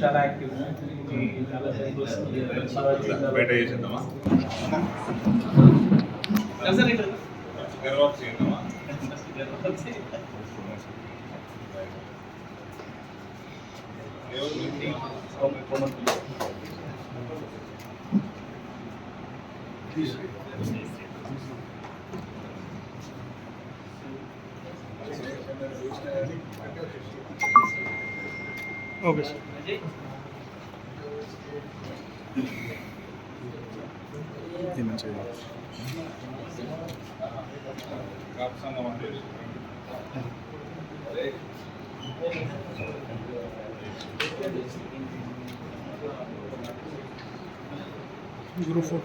చాలా యాక్టివ్ బయట చేసేద్దామా గర్వాక్స్ చేద్దామా ఓకే సార్ కాపు సంఘం అంటే group four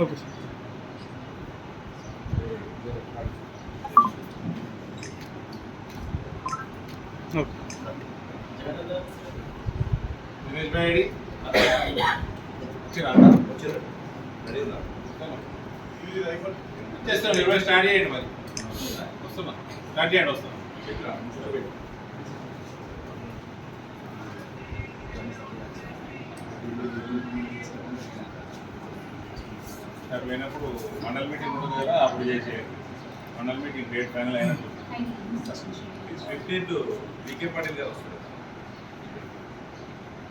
okay sir. భాయ్ ఇరవై స్టార్ట్ చేయండి మరి. వస్తున్నా. స్టార్ట్ చేయండి వస్తున్నా. సార్ పోయినప్పుడు మండల్ మీటింగ్ ఉంటుంది కదా అప్పుడు చేసేయండి. మండల్ మీటింగ్ డేట్ ఫైనల్ అయినప్పుడు fifteenth V K Patil garu వస్తారు.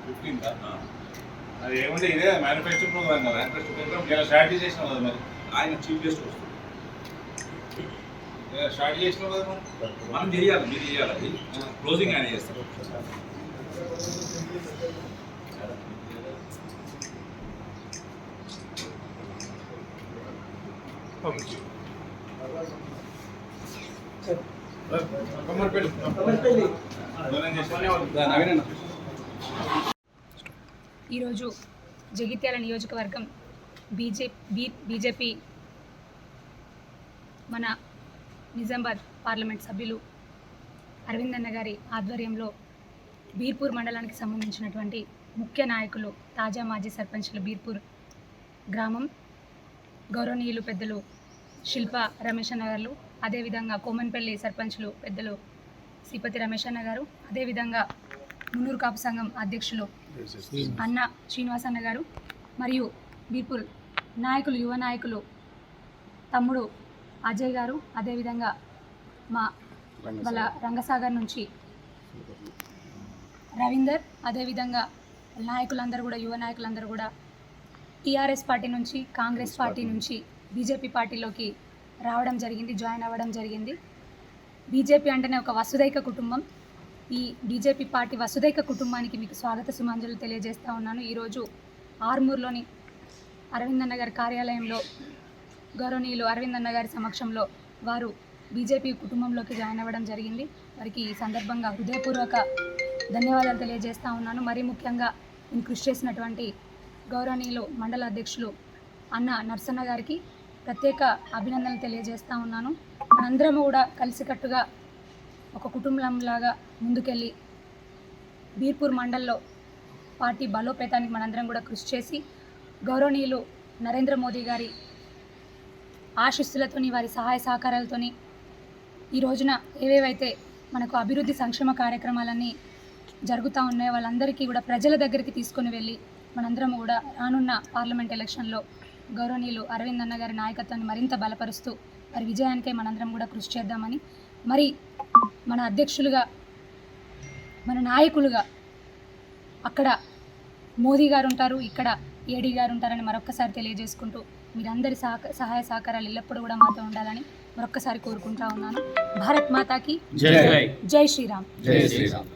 ఫిఫ్టీన్త్ అది ఏముంది ఇదే మేనిఫెస్టో ప్రోగ్రామ్ కదా. మేనిఫెస్టో ప్రోగ్రామ్ ఇలా స్టార్ట్ చేసినాం కదా మరి. ఆయన చీఫ్ గెస్ట్ వస్తుంది ఇలా స్టార్ట్ చేసినాం కదా మనం మనం చేయాలి మీరు చేయాలి అది. క్లోజింగ్ ఆయన చేస్తారు ఓకే డొనేట్ చేసిన ఈరోజు జగిత్యాల నియోజకవర్గం బీజే బీ బీజేపీ మన నిజామాబాద్ పార్లమెంట్ సభ్యులు అరవింద్ అన్న గారి ఆధ్వర్యంలో బీర్పూర్ మండలానికి సంబంధించినటువంటి ముఖ్య నాయకులు తాజా మాజీ సర్పంచ్లు బీర్పూర్ గ్రామం గౌరవనీయులు పెద్దలు శిల్ప రమేష్ అన్న గారు అదేవిధంగా కోమన్పల్లి సర్పంచ్లు పెద్దలు శ్రీపతి రమేష్ అన్న గారు అదేవిధంగా మున్నూరు కాపు సంఘం అధ్యక్షులు అన్న శ్రీనివాస్ అన్న గారు మరియు బీర్పూర్ నాయకులు యువ నాయకులు తమ్ముడు అజయ్ గారు అదేవిధంగా మా వాళ్ళ రంగసాగర్ నుంచి రవీందర్ అదేవిధంగా నాయకులందరూ కూడా యువ నాయకులందరూ కూడా టీఆర్ఎస్ పార్టీ నుంచి కాంగ్రెస్ పార్టీ నుంచి. బీజేపీ పార్టీలోకి రావడం జరిగింది జాయిన్ అవ్వడం జరిగింది. బీజేపీ అంటేనే ఒక వసుదైక కుటుంబం. ఈ బీజేపీ పార్టీ వసుదైక కుటుంబానికి మీకు స్వాగత సుమాంజలు తెలియజేస్తా ఉన్నాను. ఈరోజు ఆర్మూర్లోని అరవింద్ అన్న గారి కార్యాలయంలో గౌరవనీయులు అరవింద్ అన్న గారి సమక్షంలో వారు బీజేపీ కుటుంబంలోకి జాయిన్ అవ్వడం జరిగింది. వారికి ఈ సందర్భంగా హృదయపూర్వక ధన్యవాదాలు తెలియజేస్తా ఉన్నాను. మరీ ముఖ్యంగా నేను కృషి చేసినటువంటి గౌరవనీయులు మండల అధ్యక్షులు అన్న నర్సన్న గారికి ప్రత్యేక అభినందనలు తెలియజేస్తా ఉన్నాను. మనందరం కూడా కలిసికట్టుగా ఒక కుటుంబంలాగా ముందుకెళ్ళి బీర్పూర్ మండల్లో పార్టీ బలోపేతానికి మనందరం కూడా కృషి చేసి గౌరవనీయులు నరేంద్ర మోదీ గారి ఆశిస్సులతోని వారి సహాయ సహకారాలతోని ఈ రోజున ఏవేవైతే మనకు అభివృద్ధి సంక్షేమ కార్యక్రమాలన్నీ జరుగుతూ ఉన్నాయి వాళ్ళందరికీ కూడా ప్రజల దగ్గరికి తీసుకొని వెళ్ళి మనందరం కూడా రానున్న పార్లమెంట్ ఎలక్షన్లో గౌరవనీయులు అరవింద్ అన్న గారి నాయకత్వాన్ని మరింత బలపరుస్తూ మరి విజయానికై మనందరం కూడా కృషి చేద్దామని మరి మన అధ్యక్షులుగా మన నాయకులుగా అక్కడ మోదీ గారు ఉంటారు ఇక్కడ ఏడీ గారు ఉంటారని మరొక్కసారి తెలియజేసుకుంటూ మీరందరి సహక సహాయ సహకారాలు ఎల్లప్పుడూ కూడా మాతో ఉండాలని మరొక్కసారి కోరుకుంటా ఉన్నాను. భారత్ మాతాకి జై. జై. శ్రీరామ్. జై శ్రీరామ్.